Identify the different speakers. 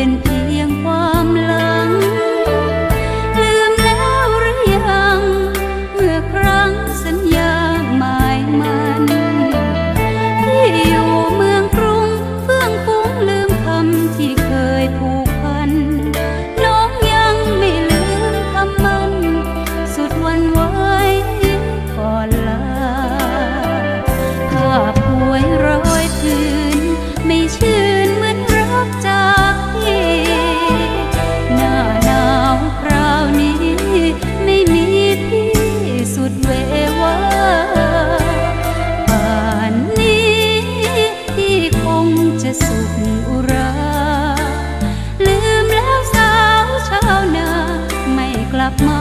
Speaker 1: aventura. สุขุรา ลืมแล้วสาวชาวนาไม่กลับมา